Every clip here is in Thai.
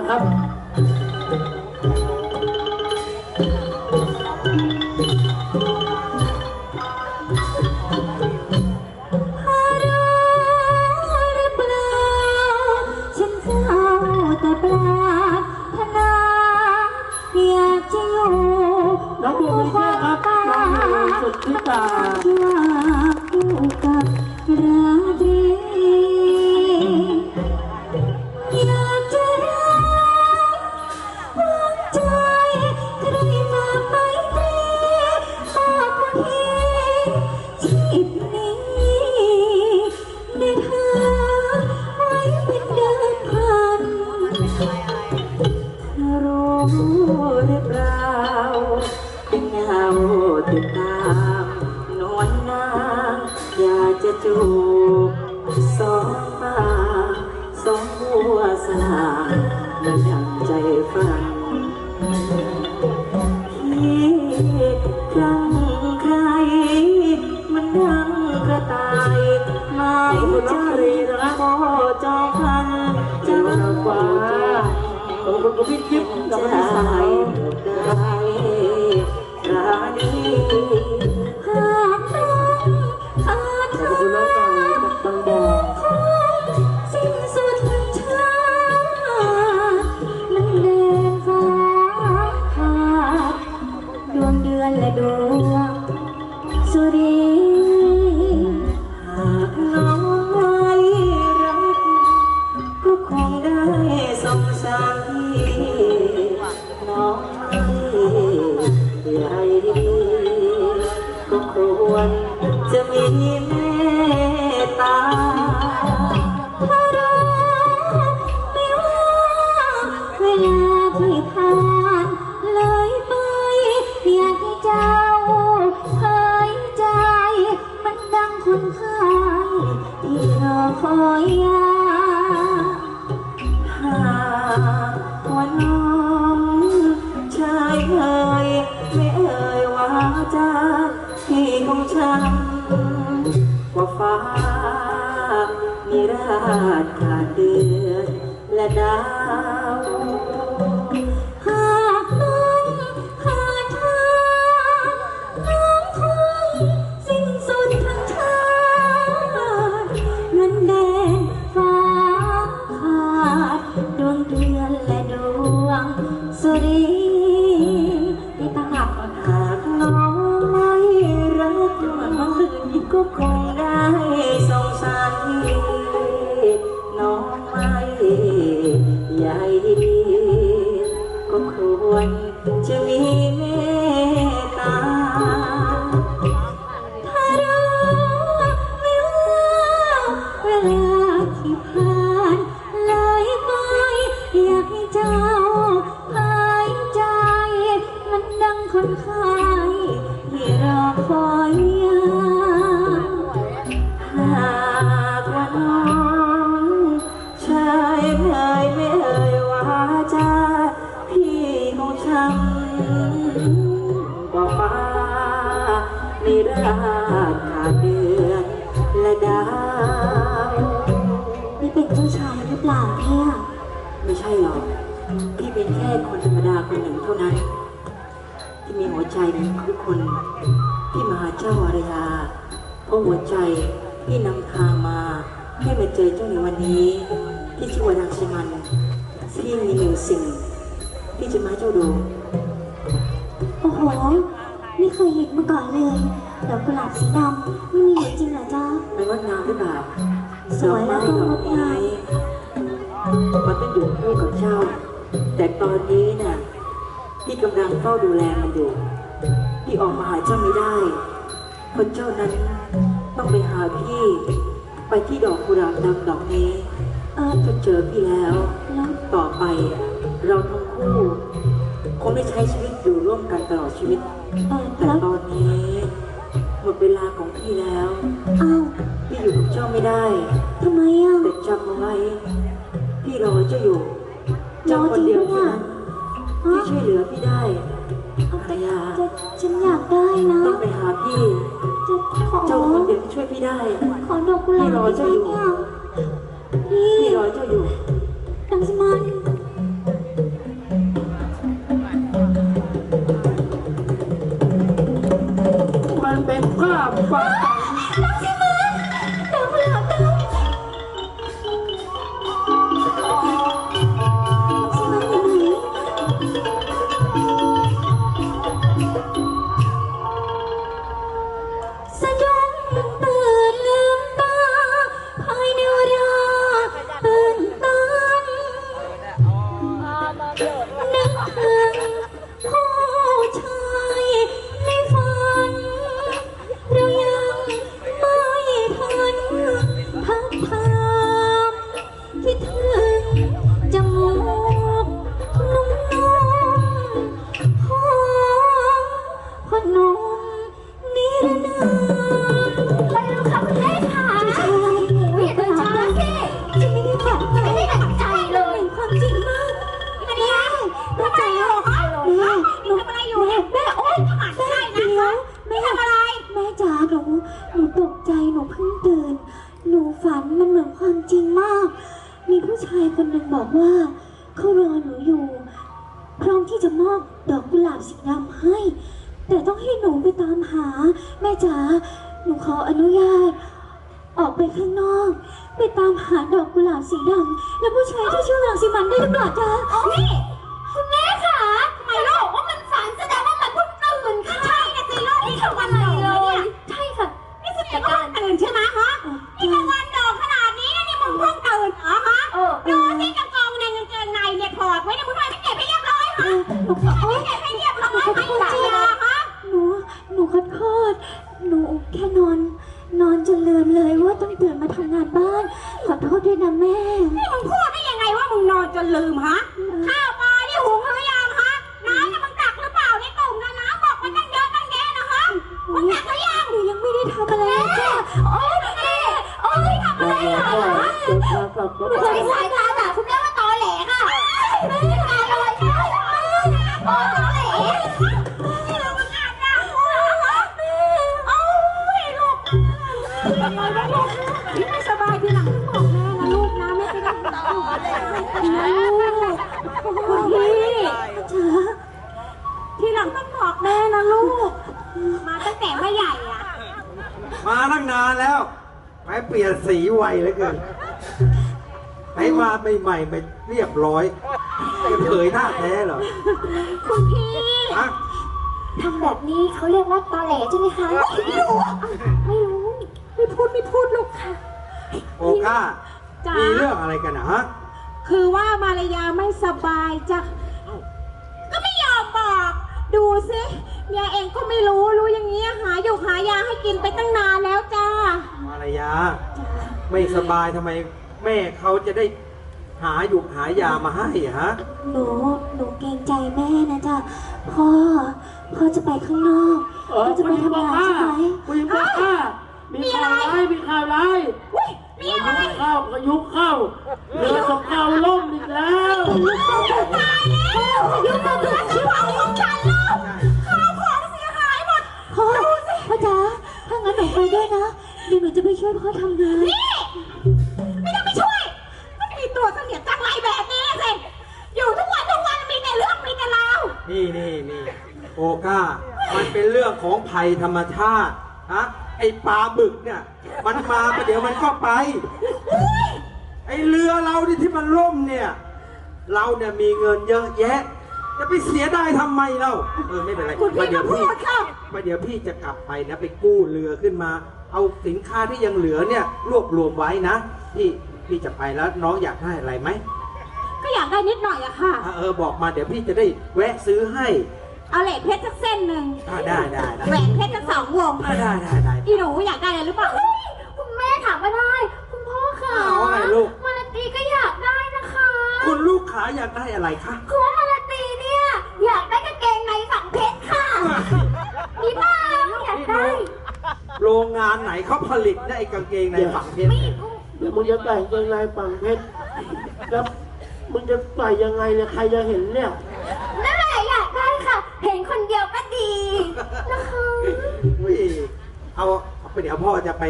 นะครับหรือเปล่า ฉันเศร้าแต่ปรารถนาอยากจะอยู่น้องดูไม่ใช่ครับน้องดูสุดที่ตา อยากอยู่กับรา Gracias. ไม่เอ่ยวาจาที่ของฉันว่าฟ้ามีราดขาดเดือนและดาว ก็ควรจะมี ท่านั้น ที่มีหัวใจเหมือนทุกคนที่มาหาเจ้าอารยา เพราะหัวใจพี่นำทางมาให้มาเจอเจ้าในวันนี้ ที่ชื่อว่าดังชิมันพี่มีหนึ่งสิ่ง ที่จะมาให้เจ้าดู โอ้โห ไม่เคยเห็นมาก่อนเลยดอกกุหลาบสีดำไม่มีอยู่จริงเหรอจ๊ะไม่ว่างามหรือเปล่าสวยแล้วก็งดงามมันต้องอยู่คู่กับเจ้า แต่ตอนนี้น่ะ พี่กำลังเฝ้าดูแลมันอยู่ พี่ออกมาหาเจ้าไม่ได้ เพราะเจ้านั้นต้องไปหาพี่ ไปที่ดอกกุหลาบดำดอกนี้เออถ้าเจอพี่แล้วแล้ว ต่อไปเราทั้งคู่คงได้ใช้ชีวิตอยู่ร่วมกันตลอดชีวิตเออแต่แล้วตอนนี้หมดเวลาของพี่แล้ว อ้าว พี่อยู่กับเจ้าไม่ได้ทำไมอะแต่จำเอาไว้พี่รอเจ้าอยู่เจ้าคนเดียวเท่านั้น ฮะที่ช่วยเหลือพี่ได้ภรรยาจะฉันอยากได้นะ ต้องไปหาพี่ จะขอ เจ้าคนเดียวที่ช่วยพี่ได้ ขอดอกกุหลาบพี่รอเจ้าอยู่ได้ไหมอะพี่พี่รอเจ้าอยู่ ดังสมัน จะมอบดอกกุหลาบสีดำให้ แต่ต้องให้หนูไปตามหา แม่จ๋าหนูขออนุญาต ออกไปข้างนอก ไปตามหาดอกกุหลาบสีดำและผู้ชายที่ชื่อรังสิมันได้หรือเปล่าจ๊ะ นี่ บ้าน ขอโทษด้วยนะแม่ นี่มึงพูดได้ยังไงว่ามึงนอนจนลืมฮะาตั้งนานแล้วไปเปลี่ยนสีไวเหลือเกินไปมาใหม่ๆไม่เรียบร้อยจะเผยหน้าแท้เหรอคุณพี่ฮะทำแบบนี้เขาเรียกว่าตอแหลใช่ไหมคะ ไม่รู้ ไม่รู้ ไม่พูดไม่พูดลูกค่ะ โอก้าจ๊ะมีเรื่องอะไรกันนะฮะคือว่ามารยาไม่สบายจ้ะก็ไม่ยอมบอก ดูสิ เมียเองก็ไม่รู้รู้อย่างเงี้ยหาอยู่หายาให้กินไปตั้งนานแล้วจ้า มารยา ไม่สบายทำไมแม่เขาจะได้หาหยุกหายามาให้อะฮะ หนู หนูเกรงใจแม่นะจ๊ะ พ่อ พ่อจะไปข้างนอกพ่อจะไปทำงานใช่ไหมผู้หญิงบอกว่ามีข่าวร้ายมีข่าวร้ายอุ้ยมีอะไรพายุเข้าพายุเข้าเรือสำเภาล่มอีกแล้ว ตายแล้วยุ่งกับเรื่องที่เผาของฉันลู ด้วยนะเดี๋ยวหนูจะไปช่วยพ่อทำงาน นี่ ไม่ต้องไปช่วย ไม่มีตัวเสนียดจังไรแบบนี้สิอยู่ทุกวันทุกวันมีแต่เรื่องมีแต่ราวนี่นี่นี่โอก้า มันเป็นเรื่องของภัยธรรมชาติฮะไอปลาบึกเนี่ย มันมาประเดี๋ยวมันก็ไป ไอเรือเราที่ที่มันล่มเนี่ย เราเนี่ยมีเงินเยอะแยะ จะไปเสียดายทำไมเล่าเออไม่เป็นไรคุณพี่เดี๋ยวก็พูดค่ะ ประเดี๋ยวพี่จะกลับไปนะไปกู้เรือขึ้นมา เอาสินค้าที่ยังเหลือเนี่ยรวบรวมไว้นะพี่พี่จะไปแล้วน้องอยากได้อะไรไหมก็อยากได้นิดหน่อยอะค่ะ อะเออบอกมาเดี๋ยวพี่จะได้แวะซื้อให้เอาเหล็กเพชรสักเส้นหนึ่งอะได้ได้ได้แหวนเพชรสักสองวง อะได้ได้ได้ อีหนูอยากได้อะไรหรือเปล่า คุณแม่ถามมาได้ คุณพ่อค่ะอ้าวว่าไงลูก มาลาตีก็อยากได้นะคะ คุณลูกขาอยากได้อะไรคะ คือว่า รงงานไหนเขาผลิตได้ไอ้กางเกงในฝังเพชรเดี๋ยวมึงจะใส่กางเกงในฝั่งเพชรแล้วมึงจะใส่ยังไงเนี่ยใครจะเห็นเนี่ยนั่นแหละอยากได้ค่ะ เห็นคนเดียวก็ดีนะคะอุ้ยเอาเอาไปเดี๋ยวพ่อจะไป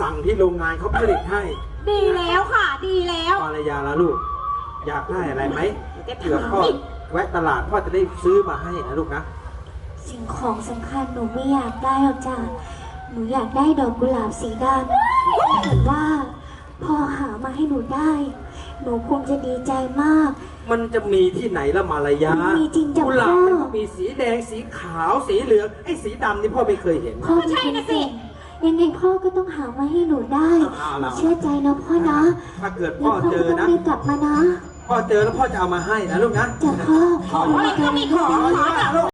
สั่งที่โรงงานเขาผลิตให้ดีแล้วค่ะ ดีแล้วภรรยาแล้วลูก อยากได้อะไรไหมจะถามเผื่อพ่อแวะตลาดพ่อจะได้ซื้อมาให้นะลูกนะ สิ่งของสำคัญหนูไม่อยากได้หรอกจ้ะ หนูอยากได้ดอกกุหลาบสีดำถ้าเกิดว่าพ่อหามาให้หนูได้ หนูคงจะดีใจมาก มันจะมีที่ไหนละมารยามีจริงจ้ะกุหลาบพ่อมันก็มีสีแดงสีขาวสีเหลืองไอ้สีดำนี่พ่อไม่เคยเห็น พ่อใช่นะสิ ยังไงพ่อก็ต้องหามาให้หนูได้ เอาล่ะ เชื่อใจนะพ่อนะถ้าเกิดแล้พ่วอพ่อเจก็อต้องนะ รีบกลับมานะพ่อเจอแล้วพ่อจะเอามาให้นะลูกนะจ้ะพ่อขอก็มีขอขอ